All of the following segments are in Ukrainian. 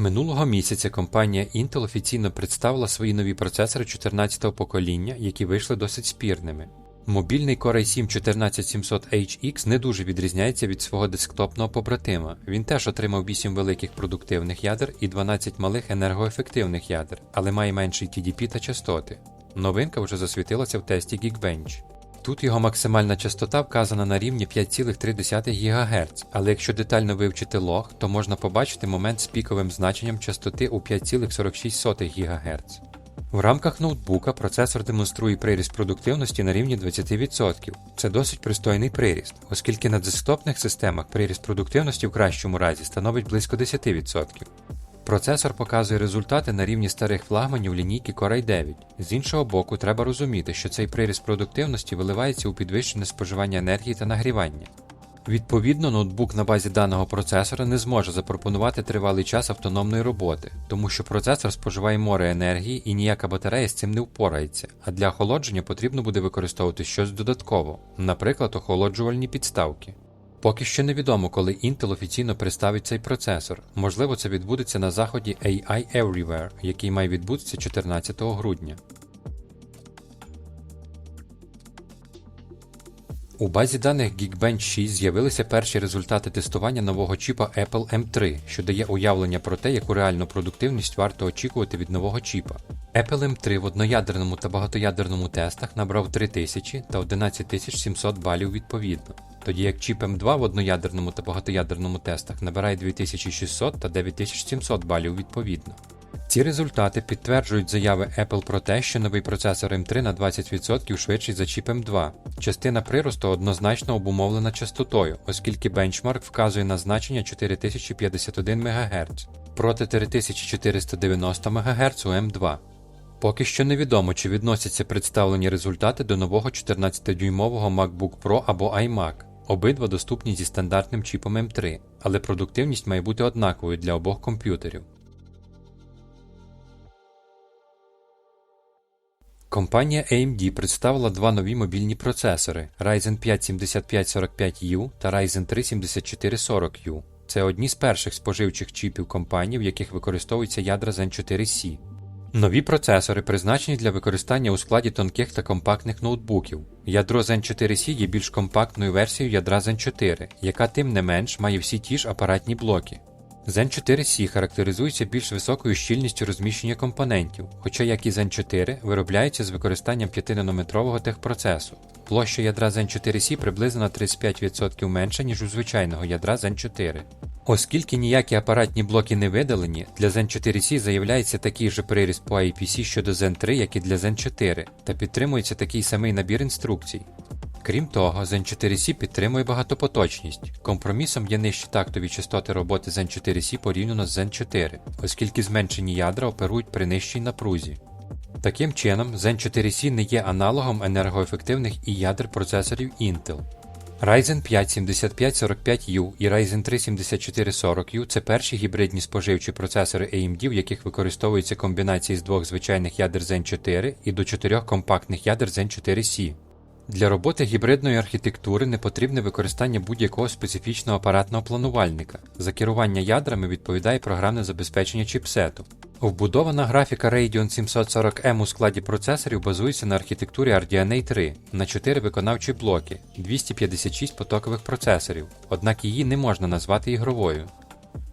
Минулого місяця компанія Intel офіційно представила свої нові процесори 14-го покоління, які вийшли досить спірними. Мобільний Core i7 14700HX не дуже відрізняється від свого десктопного побратима. Він теж отримав 8 великих продуктивних ядер і 12 малих енергоефективних ядер, але має менший TDP та частоти. Новинка вже засвітилася в тесті Geekbench. Тут його максимальна частота вказана на рівні 5,3 ГГц, але якщо детально вивчити лог, то можна побачити момент з піковим значенням частоти у 5,46 ГГц. В рамках ноутбука процесор демонструє приріст продуктивності на рівні 20%. Це досить пристойний приріст, оскільки на десктопних системах приріст продуктивності в кращому разі становить близько 10%. Процесор показує результати на рівні старих флагманів лінійки Core i9. З іншого боку, треба розуміти, що цей приріст продуктивності виливається у підвищене споживання енергії та нагрівання. Відповідно, ноутбук на базі даного процесора не зможе запропонувати тривалий час автономної роботи, тому що процесор споживає море енергії і ніяка батарея з цим не впорається, а для охолодження потрібно буде використовувати щось додатково, наприклад, охолоджувальні підставки. Поки що невідомо, коли Intel офіційно представить цей процесор. Можливо, це відбудеться на заході AI Everywhere, який має відбутися 14 грудня. У базі даних Geekbench 6 з'явилися перші результати тестування нового чіпа Apple M3, що дає уявлення про те, яку реальну продуктивність варто очікувати від нового чіпа. Apple M3 в одноядерному та багатоядерному тестах набрав 3000 та 11700 балів відповідно, тоді як чіп M2 в одноядерному та багатоядерному тестах набирає 2600 та 9700 балів відповідно. Ці результати підтверджують заяви Apple про те, що новий процесор M3 на 20% швидший за чіп M2. Частина приросту однозначно обумовлена частотою, оскільки бенчмарк вказує на значення 4051 МГц проти 3490 МГц у M2. Поки що невідомо, чи відносяться представлені результати до нового 14-дюймового MacBook Pro або iMac. Обидва доступні зі стандартним чіпом M3, але продуктивність має бути однаковою для обох комп'ютерів. Компанія AMD представила два нові мобільні процесори Ryzen 5 7545U та Ryzen 3 7440U. Це одні з перших споживчих чіпів компанії, в яких використовуються ядра Zen 4C. Нові процесори призначені для використання у складі тонких та компактних ноутбуків. Ядро Zen 4C є більш компактною версією ядра Zen 4, яка тим не менш має всі ті ж апаратні блоки. Zen 4C характеризується більш високою щільністю розміщення компонентів, хоча, як і Zen 4, виробляється з використанням 5-нанометрового техпроцесу. Площа ядра Zen 4C приблизно на 35% менша, ніж у звичайного ядра Zen 4. Оскільки ніякі апаратні блоки не видалені, для Zen 4C заявляється такий же приріст по IPC щодо Zen 3, як і для Zen 4, та підтримується такий самий набір інструкцій. Крім того, Zen 4C підтримує багатопоточність. Компромісом є нижчі тактові частоти роботи Zen 4C порівняно з Zen 4, оскільки зменшені ядра оперують при нижчій напрузі. Таким чином, Zen 4C не є аналогом енергоефективних і ядер процесорів Intel. Ryzen 5 7545U і Ryzen 3 7440U це перші гібридні споживчі процесори AMD, в яких використовуються комбінації з двох звичайних ядер Zen 4 і до чотирьох компактних ядер Zen 4C. Для роботи гібридної архітектури не потрібне використання будь-якого специфічного апаратного планувальника. За керування ядрами відповідає програмне забезпечення чіпсету. Вбудована графіка Radeon 740M у складі процесорів базується на архітектурі RDNA 3 на 4 виконавчі блоки, 256 потокових процесорів, однак її не можна назвати ігровою.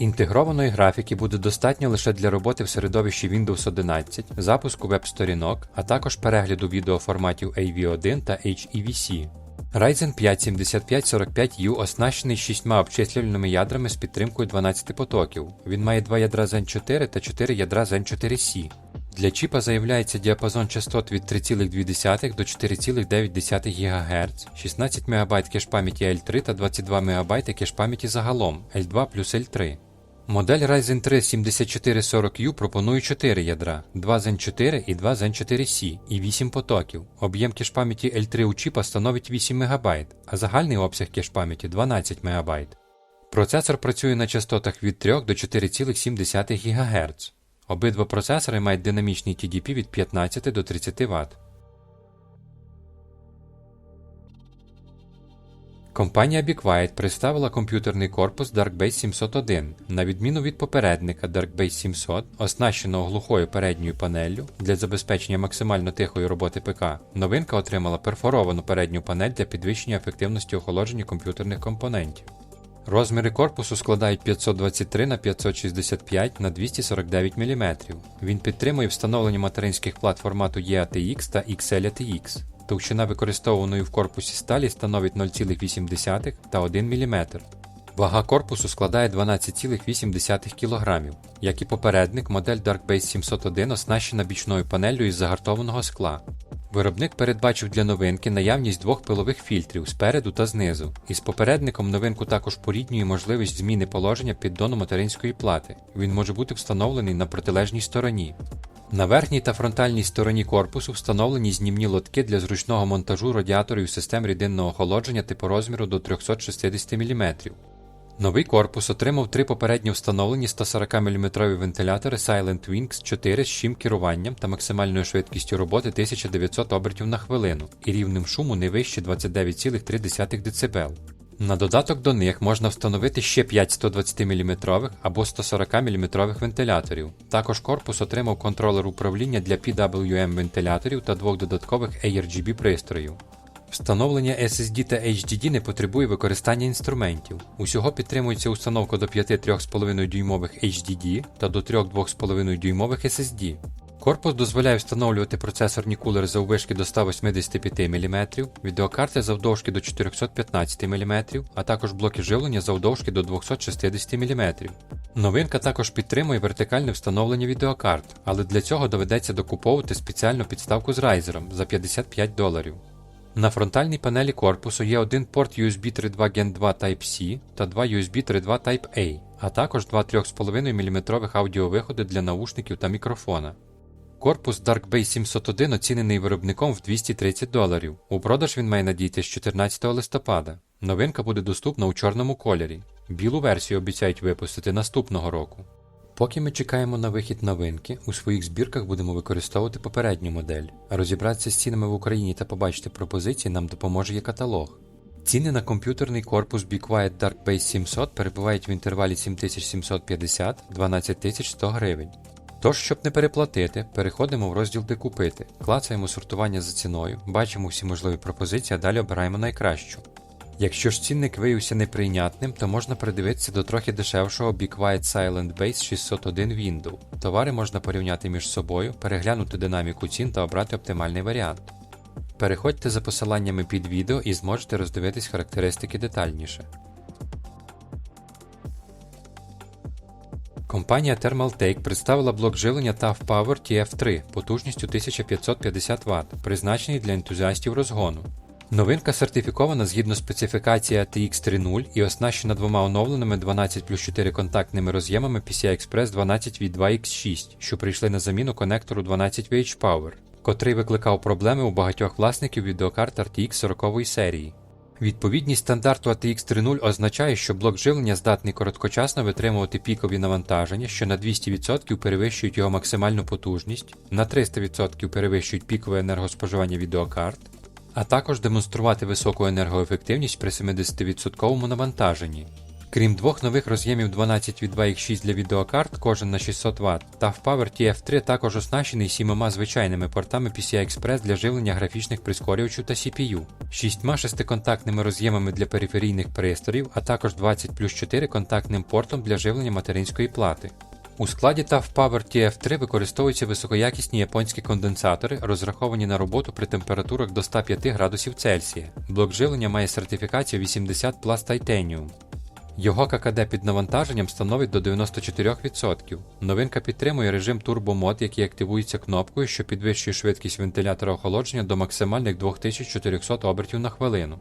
Інтегрованої графіки буде достатньо лише для роботи в середовищі Windows 11, запуску веб-сторінок, а також перегляду відеоформатів AV1 та HEVC. Ryzen 5 7545U оснащений 6 обчислювальними ядрами з підтримкою 12 потоків. Він має 2 ядра Zen 4 та 4 ядра Zen 4C. Для чіпа заявляється діапазон частот від 3,2 до 4,9 ГГц, 16 МБ кеш пам'яті L3 та 22 МБ кеш пам'яті загалом L2 плюс L3. Модель Ryzen 3 7440U пропонує 4 ядра, 2 Zen 4 і 2 Zen 4C і 8 потоків. Об'єм кеш пам'яті L3 у чіпа становить 8 МБ, а загальний обсяг кеш пам'яті 12 МБ. Процесор працює на частотах від 3 до 4,7 ГГц. Обидва процесори мають динамічний TDP від 15 до 30 Вт. Компанія BeQuiet представила комп'ютерний корпус DarkBase 701. На відміну від попередника DarkBase 700, оснащеного глухою передньою панеллю для забезпечення максимально тихої роботи ПК, новинка отримала перфоровану передню панель для підвищення ефективності охолодження комп'ютерних компонентів. Розміри корпусу складають 523 на 565 на 249 мм. Він підтримує встановлення материнських плат формату EATX та XLATX. Товщина використовуваної в корпусі сталі становить 0,8 та 1 мм. Вага корпусу складає 12,8 кг. Як і попередник, модель DarkBase 701 оснащена бічною панеллю із загартованого скла. Виробник передбачив для новинки наявність двох пилових фільтрів спереду та знизу. Із попередником новинку також поріднює можливість зміни положення піддону материнської плати. Він може бути встановлений на протилежній стороні. На верхній та фронтальній стороні корпусу встановлені знімні лотки для зручного монтажу радіаторів систем рідинного охолодження типу розміру до 360 мм. Новий корпус отримав три попередньо встановлені 140 мм вентилятори Silent Wings 4 з щим керуванням та максимальною швидкістю роботи 1900 обертів на хвилину і рівнем шуму не вище 29,3 дБ. На додаток до них можна встановити ще 5 120 мм або 140 мм вентиляторів. Також корпус отримав контролер управління для PWM вентиляторів та двох додаткових ARGB пристроїв. Встановлення SSD та HDD не потребує використання інструментів. Усього підтримується установка до 5 3,5 дюймових HDD та до 3 2,5 дюймових SSD. Корпус дозволяє встановлювати процесорні кулери заввишки до 185 мм, відеокарти завдовжки до 415 мм, а також блоки живлення завдовжки до 260 мм. Новинка також підтримує вертикальне встановлення відеокарт, але для цього доведеться докуповувати спеціальну підставку з райзером за 55 доларів. На фронтальній панелі корпусу є один порт USB 3.2 Gen 2 Type-C та два USB 3.2 Type-A, а також два 3,5 мм аудіовиходи для наушників та мікрофона. Корпус DarkBase 701 оцінений виробником в 230 доларів. У продаж він має надійти з 14 листопада. Новинка буде доступна у чорному кольорі. Білу версію обіцяють випустити наступного року. Поки ми чекаємо на вихід новинки, у своїх збірках будемо використовувати попередню модель. Розібратися з цінами в Україні та побачити пропозиції нам допоможе є каталог. Ціни на комп'ютерний корпус BeQuiet DarkBase 700 перебувають в інтервалі 7750-12100 гривень. Тож, щоб не переплатити, переходимо в розділ де купити, клацаємо сортування за ціною, бачимо всі можливі пропозиції, а далі обираємо найкращу. Якщо ж цінник виявився неприйнятним, то можна придивитися до трохи дешевшого BeQuiet Silent Base 601 Window. Товари можна порівняти між собою, переглянути динаміку цін та обрати оптимальний варіант. Переходьте за посиланнями під відео і зможете роздивитись характеристики детальніше. Компанія Thermaltake представила блок живлення TAF Power TF3 потужністю 1550 Вт, призначений для ентузіастів розгону. Новинка сертифікована згідно специфікації ATX 3.0 і оснащена двома оновленими 12 плюс 4 контактними роз'ємами PCI-Express 12V2X6, що прийшли на заміну конектору 12VH Power, котрий викликав проблеми у багатьох власників відеокарт RTX 40 серії. Відповідність стандарту ATX 3.0 означає, що блок живлення здатний короткочасно витримувати пікові навантаження, що на 200% перевищують його максимальну потужність, на 300% перевищують пікове енергоспоживання відеокарт, а також демонструвати високу енергоефективність при 70% навантаженні. Крім двох нових роз'ємів 12 від 2X6 для відеокарт, кожен на 600 Вт, та в Power TF3 також оснащений сімома звичайними портами PCI-Express для живлення графічних прискорювачів та CPU, шістьма шестиконтактними роз'ємами для периферійних пристроїв, а також 20 плюс 4 контактним портом для живлення материнської плати. У складі TAF Power TF3 використовуються високоякісні японські конденсатори, розраховані на роботу при температурах до 105 градусів Цельсія. Блок живлення має сертифікацію 80 Plus Titanium. Його ККД під навантаженням становить до 94%. Новинка підтримує режим Mode, який активується кнопкою, що підвищує швидкість вентилятора охолодження до максимальних 2400 обертів на хвилину.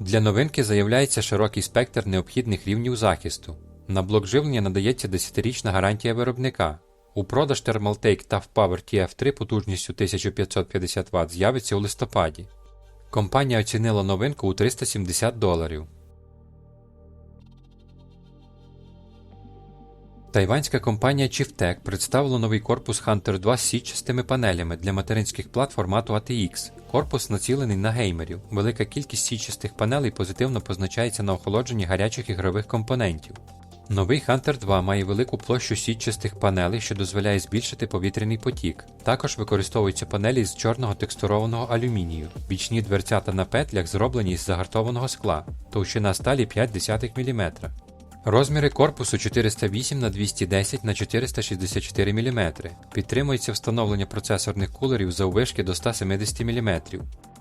Для новинки заявляється широкий спектр необхідних рівнів захисту. На блок живлення надається 10-річна гарантія виробника. У продаж Thermaltake TAF Power TF3 потужністю 1550 Вт з'явиться у листопаді. Компанія оцінила новинку у 370 доларів. Тайванська компанія Chieftec представила новий корпус Hunter 2 з сітчастими панелями для материнських плат формату ATX. Корпус націлений на геймерів. Велика кількість сітчастих панелей позитивно позначається на охолодженні гарячих ігрових компонентів. Новий Hunter 2 має велику площу сітчастих панелей, що дозволяє збільшити повітряний потік. Також використовуються панелі з чорного текстурованого алюмінію. Бічні дверцята на петлях зроблені з загартованого скла, товщина сталі 0,5 мм. Розміри корпусу 408 на 210 на 464 мм. Підтримується встановлення процесорних кулерів заввишки до 170 мм.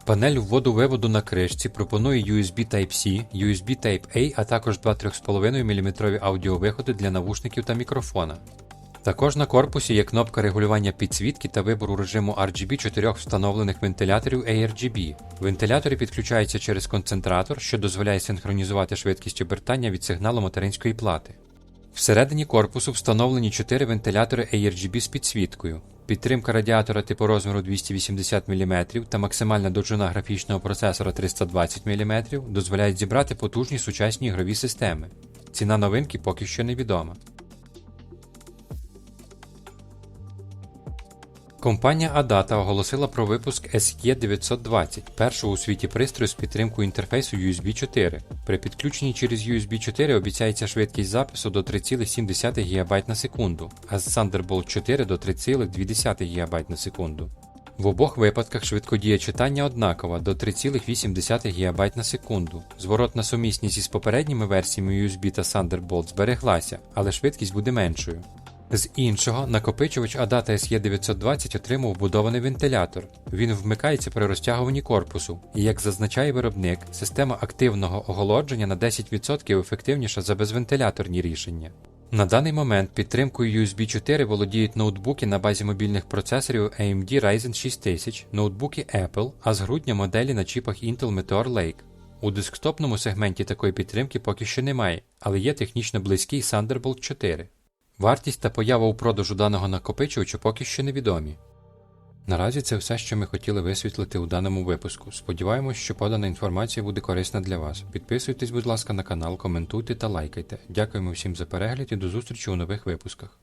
Панель вводу-виводу на кришці пропонує USB Type-C, USB Type-A, а також два 3,5 мм аудіовиходи для навушників та мікрофона. Також на корпусі є кнопка регулювання підсвітки та вибору режиму RGB чотирьох встановлених вентиляторів ARGB. Вентилятори підключаються через концентратор, що дозволяє синхронізувати швидкість обертання від сигналу материнської плати. Всередині корпусу встановлені 4 вентилятори ARGB з підсвіткою. Підтримка радіатора типу розміру 280 мм та максимальна довжина графічного процесора 320 мм дозволяють зібрати потужні сучасні ігрові системи. Ціна новинки поки що невідома. Компанія Adata оголосила про випуск SE920, першого у світі пристрою з підтримкою інтерфейсу USB 4. При підключенні через USB 4 обіцяється швидкість запису до 3,7 ГБ на секунду, а з Thunderbolt 4 до 3,2 ГБ на секунду. В обох випадках швидкодія читання однакова до 3,8 ГБ на секунду. Зворотна сумісність із попередніми версіями USB та Thunderbolt збереглася, але швидкість буде меншою. З іншого, накопичувач Adata SE920 отримав вбудований вентилятор. Він вмикається при розтягуванні корпусу, і, як зазначає виробник, система активного охолодження на 10% ефективніша за безвентиляторні рішення. На даний момент підтримкою USB 4 володіють ноутбуки на базі мобільних процесорів AMD Ryzen 6000, ноутбуки Apple, а з грудня моделі на чіпах Intel Meteor Lake. У десктопному сегменті такої підтримки поки що немає, але є технічно близький Thunderbolt 4. Вартість та поява у продажу даного накопичувача поки що невідомі. Наразі це все, що ми хотіли висвітлити у даному випуску. Сподіваємось, що подана інформація буде корисна для вас. Підписуйтесь, будь ласка, на канал, коментуйте та лайкайте. Дякуємо всім за перегляд і до зустрічі у нових випусках.